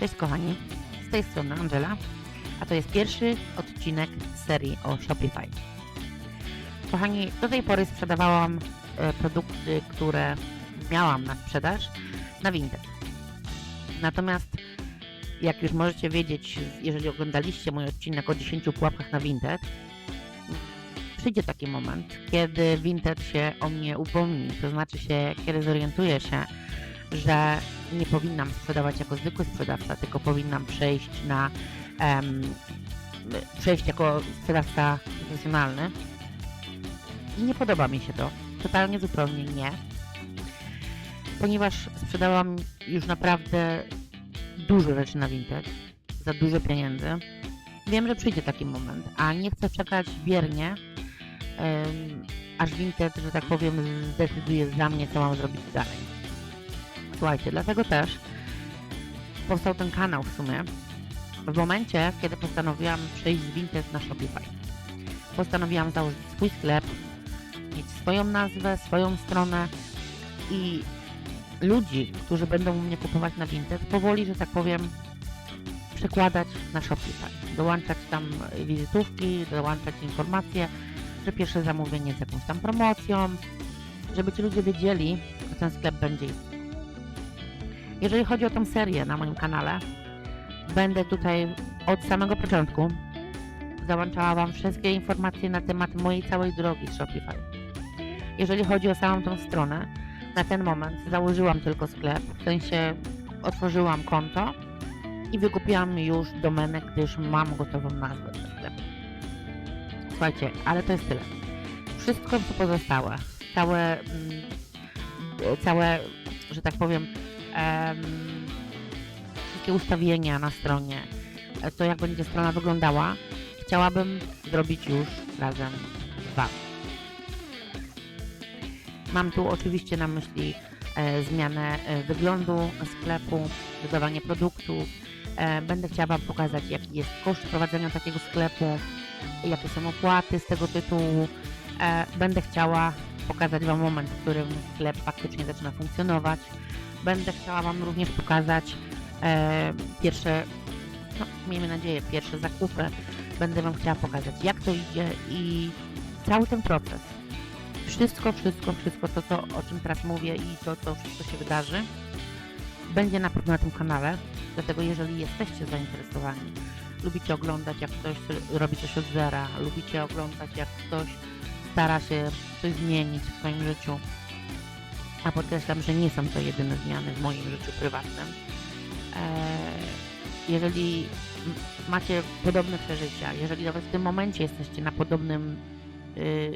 Cześć kochani, z tej strony Angela, a to jest pierwszy odcinek serii o Shopify. Kochani, do tej pory sprzedawałam e, produkty, które miałam na sprzedaż na Vinted. Natomiast jak już możecie wiedzieć, jeżeli oglądaliście mój odcinek o 10 pułapkach na Vinted, przyjdzie taki moment, kiedy Vinted się o mnie upomni, to znaczy się, kiedy zorientuje się, że nie powinnam sprzedawać jako zwykły sprzedawca, tylko powinnam przejść na przejść jako sprzedawca profesjonalny. I nie podoba mi się to. Totalnie zupełnie nie. Ponieważ sprzedałam już naprawdę dużo rzeczy na Vinted za dużo pieniędzy. Wiem, że przyjdzie taki moment, a nie chcę czekać biernie, em, aż Vinted, że tak powiem, zdecyduje za mnie, co mam zrobić dalej. Słuchajcie, dlatego też powstał ten kanał w sumie w momencie, kiedy postanowiłam przejść z Vinted na Shopify. Postanowiłam założyć swój sklep, mieć swoją nazwę, swoją stronę i ludzi, którzy będą u mnie kupować na Vinted, powoli, że tak powiem, przekładać na Shopify. Dołączać tam wizytówki, dołączać informacje, że pierwsze zamówienie z jakąś tam promocją, żeby ci ludzie wiedzieli, że ten sklep będzie istniał. Jeżeli chodzi o tą serię na moim kanale, będę tutaj od samego początku załączała Wam wszystkie informacje na temat mojej całej drogi z Shopify. Jeżeli chodzi o samą tą stronę, na ten moment założyłam tylko sklep, w sensie otworzyłam konto i wykupiłam już domenę, gdyż mam gotową nazwę do sklepu. Słuchajcie, ale to jest tyle. Wszystko co pozostałe, całe, mm, całe, że tak powiem, em, takie ustawienia na stronie, e, to jak będzie strona wyglądała, chciałabym zrobić już razem z Wami. Mam tu oczywiście na myśli e, zmianę e, wyglądu sklepu, dodawanie produktów. Będę chciała Wam pokazać, jaki jest koszt prowadzenia takiego sklepu, jakie są opłaty z tego tytułu. Będę chciała pokazać Wam moment, w którym sklep faktycznie zaczyna funkcjonować. Będę chciała Wam również pokazać e, pierwsze, no, miejmy nadzieję, pierwsze zakupy. Będę Wam chciała pokazać, jak to idzie i cały ten proces. Wszystko, wszystko, wszystko to, co, o czym teraz mówię i to, co wszystko się wydarzy, będzie na pewno na tym kanale. Dlatego jeżeli jesteście zainteresowani, lubicie oglądać, jak ktoś robi coś od zera, lubicie oglądać, jak ktoś stara się coś zmienić w swoim życiu, a podkreślam, że nie są to jedyne zmiany w moim życiu prywatnym. Eee, jeżeli macie podobne przeżycia, jeżeli nawet w tym momencie jesteście na podobnym y,